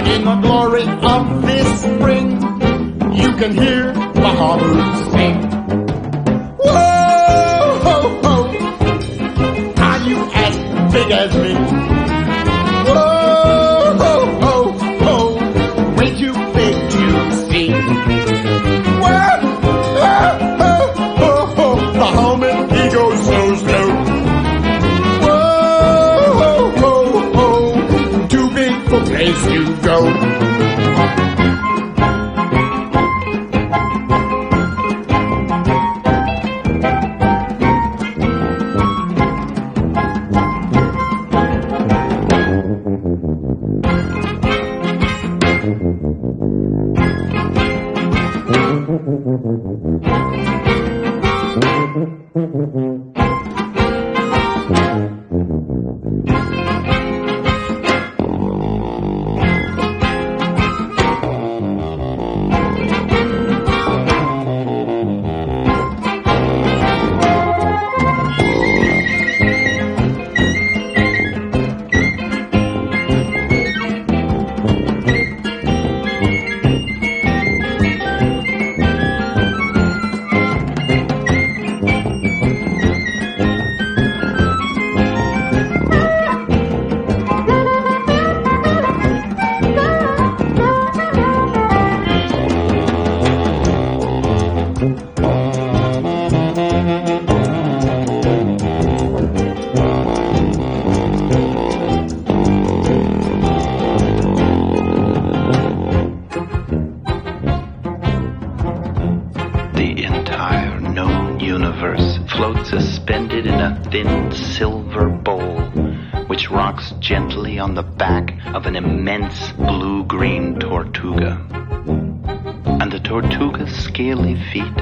But in the glory of this spring, you can hear Bahamut sing. Whoa, ho, ho. Are you as big as me? Thank you. Gently on the back of an immense blue-green tortuga. And the tortuga's scaly feet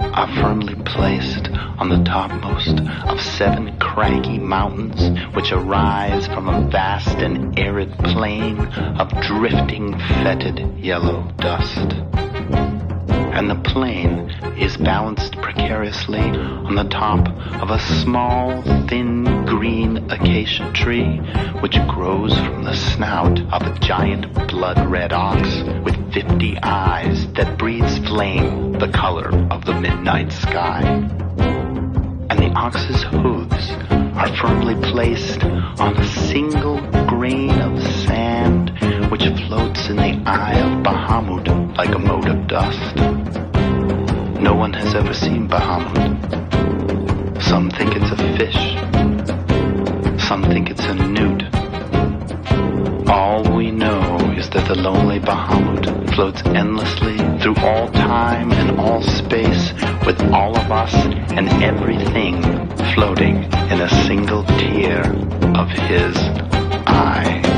are firmly placed on the topmost of seven craggy mountains which arise from a vast and arid plain of drifting, fetid yellow dust and the plane is balanced precariously on the top of a small, thin green acacia tree which grows from the snout of a giant blood red ox with fifty eyes that breathes flame the color of the midnight sky. And the ox's hooves are firmly placed on a single grain which floats in the eye of Bahamut like a mote of dust. No one has ever seen Bahamut. Some think it's a fish. Some think it's a newt. All we know is that the lonely Bahamut floats endlessly through all time and all space with all of us and everything floating in a single tear of his eye.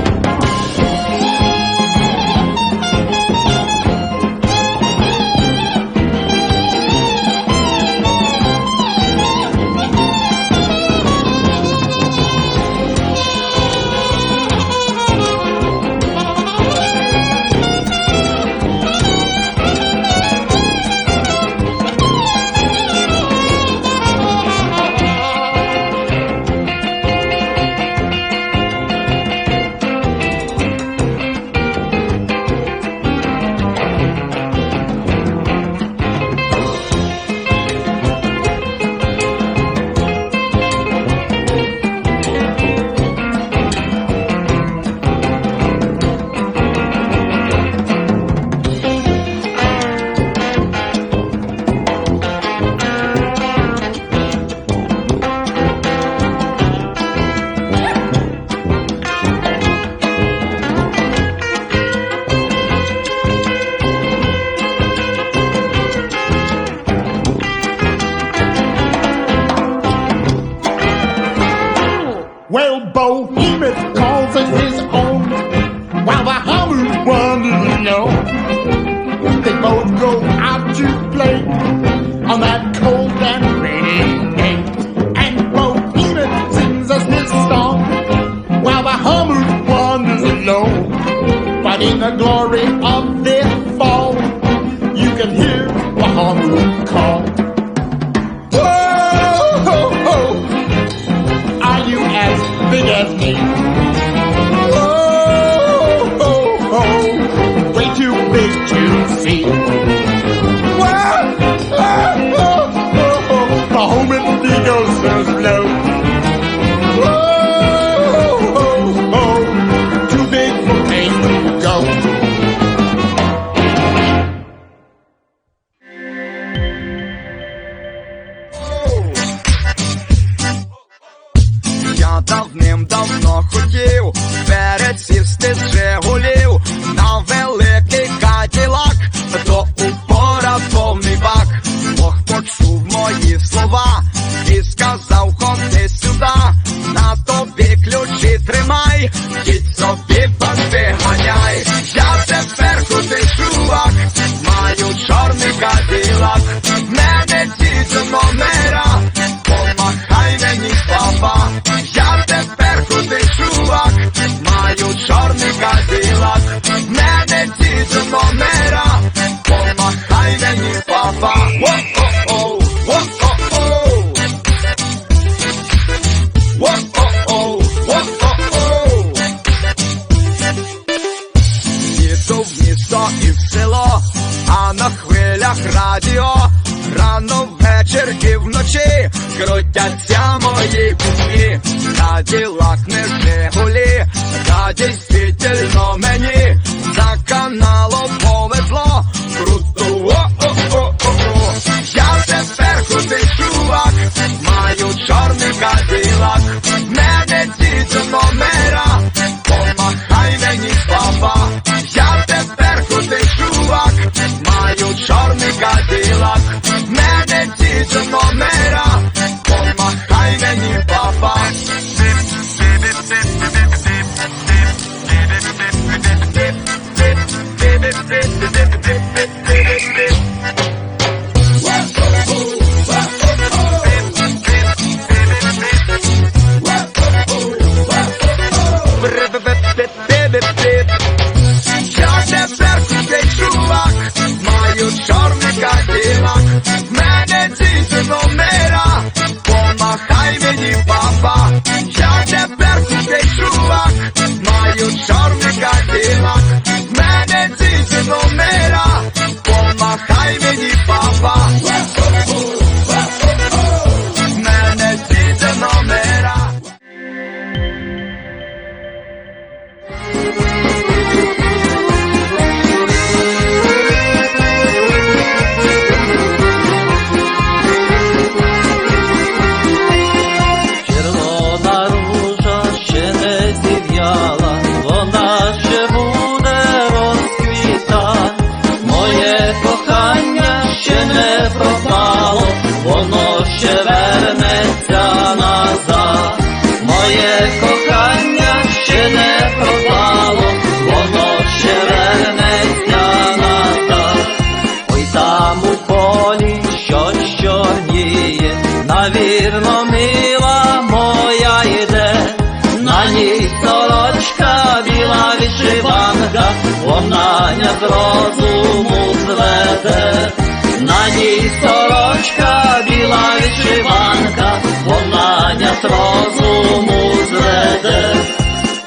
Познання з розуму зведе, на ній сорочка, біла вишиванка, познання з розуму зведе,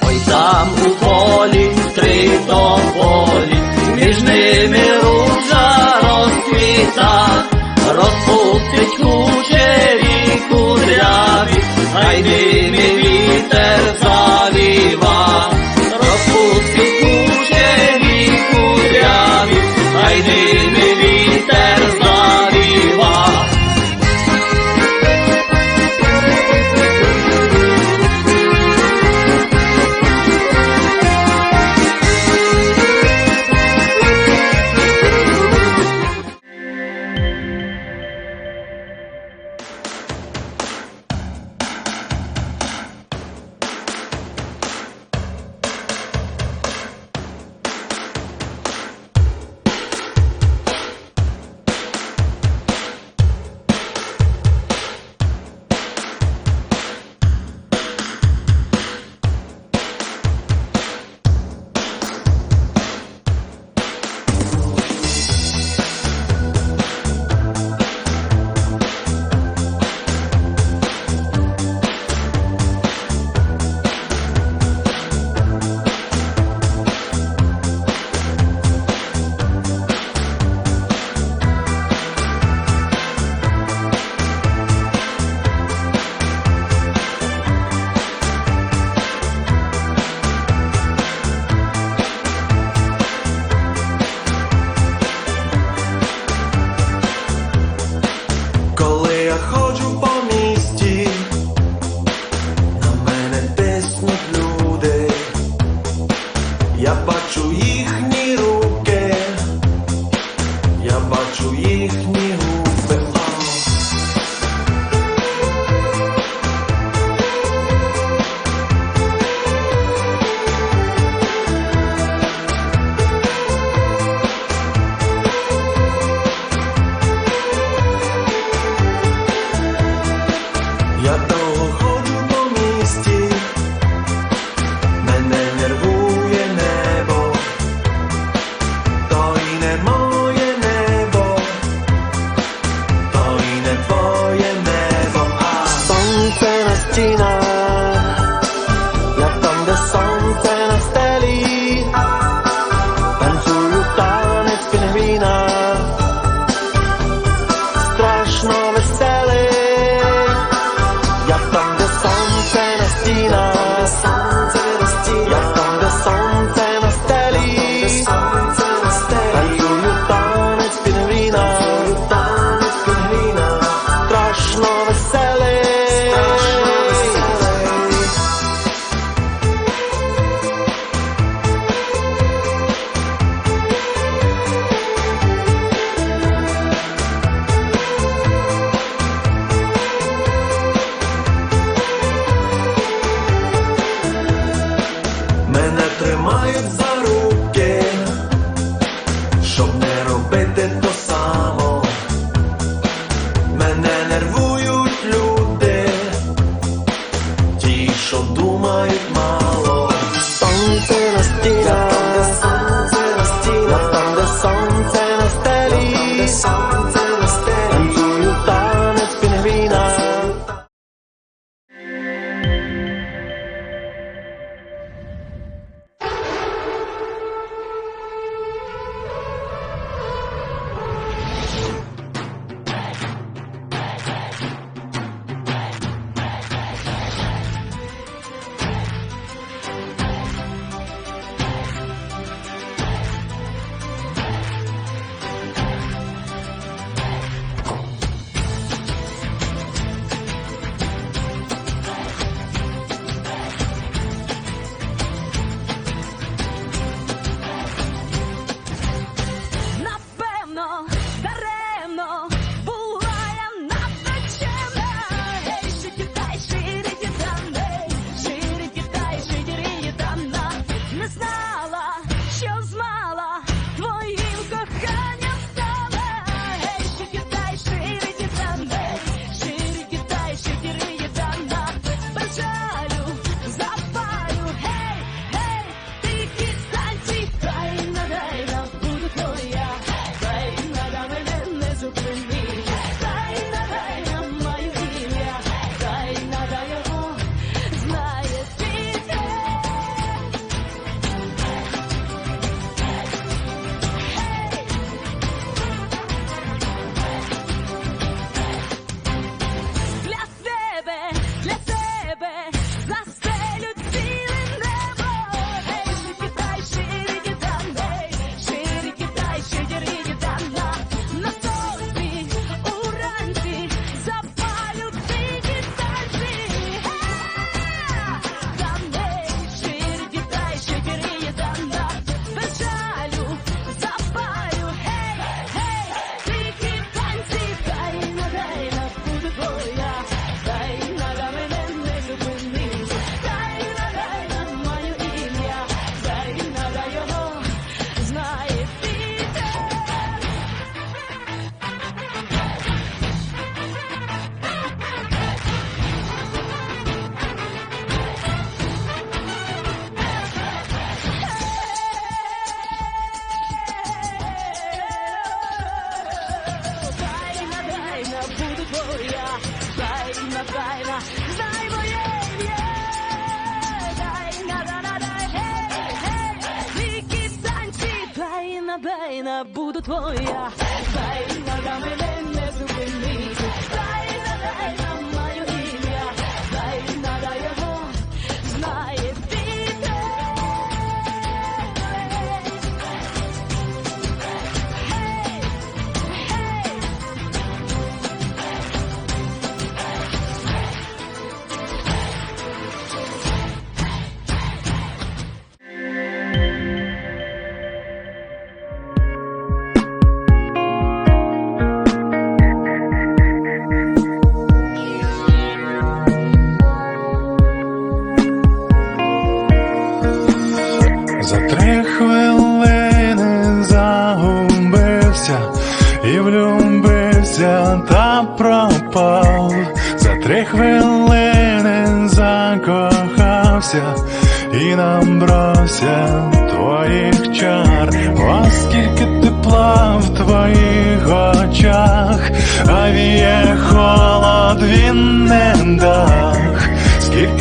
ой там у полі три тополі, між ними ружа розквіта, розпустить кучері кудряві, хай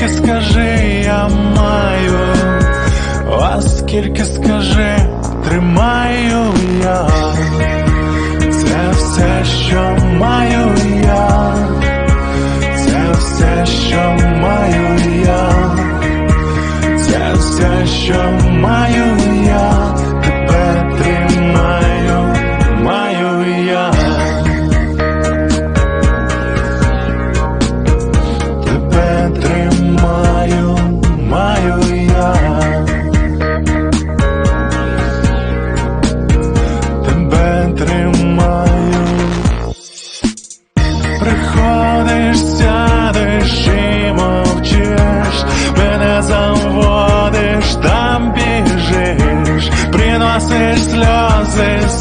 скільки скажи, я маю, а скільки скажи, тримаю я, це все, що маю я, це все, що маю я, це все, що маю я. сльози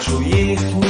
su hijo.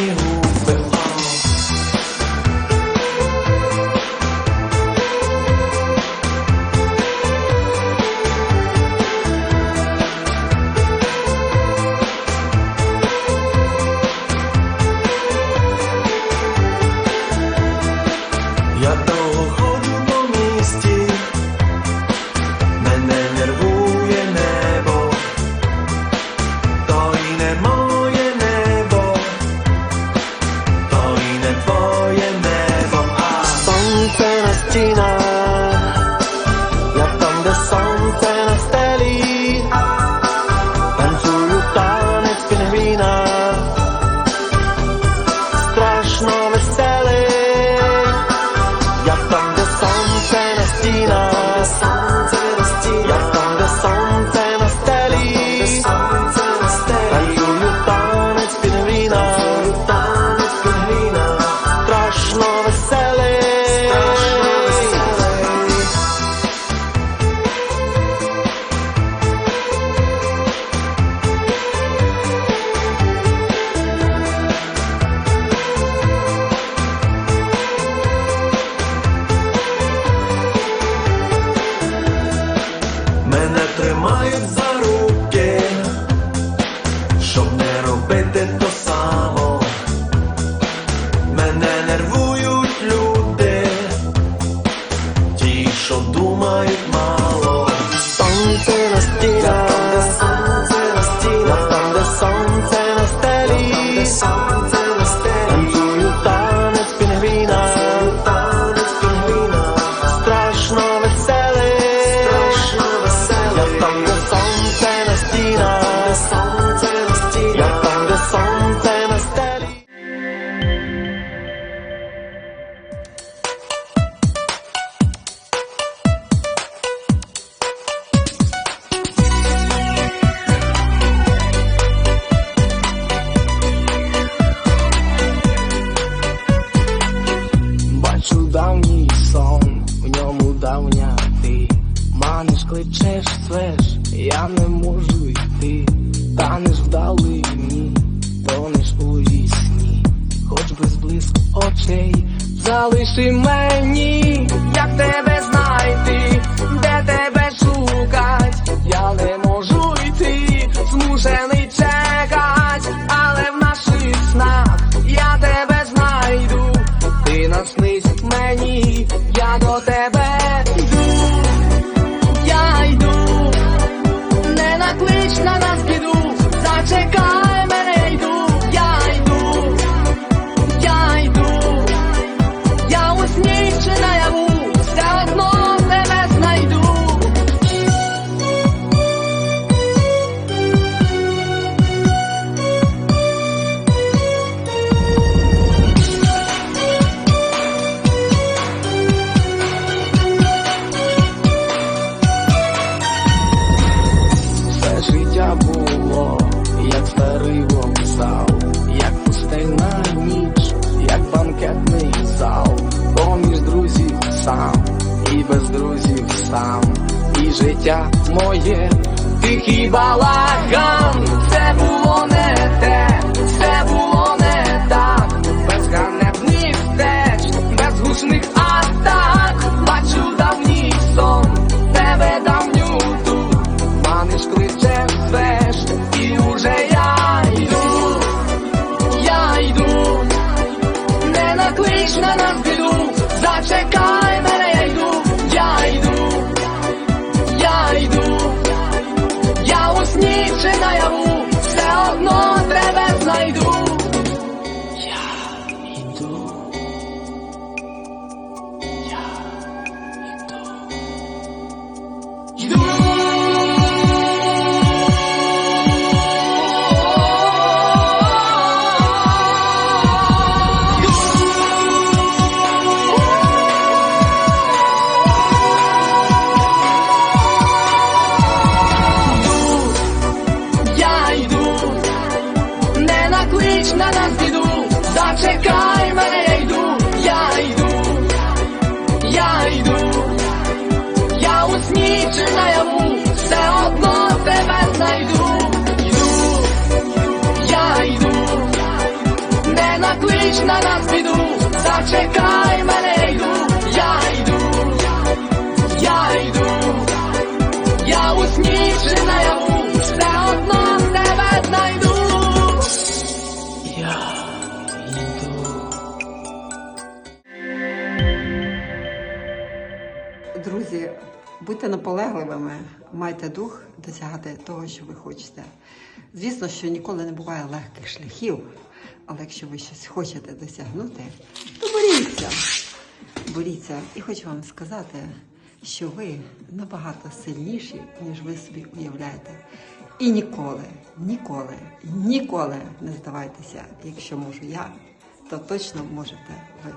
Залиши мені, як тебе знайти, життя було, як старий вокзал, як пустельна ніч, як банкетний зал, поміж друзів сам, і без друзів сам, і життя моє, тихий балаган, це було не те, це було не так, без ганебних теч, без гучних I've. Будьте наполегливими, майте дух досягати того, що ви хочете. Звісно, що ніколи не буває легких шляхів, але якщо ви щось хочете досягнути, то боріться. Боріться. І хочу вам сказати, що ви набагато сильніші, ніж ви собі уявляєте. І ніколи, ніколи, ніколи не здавайтеся, якщо можу я, то точно можете ви.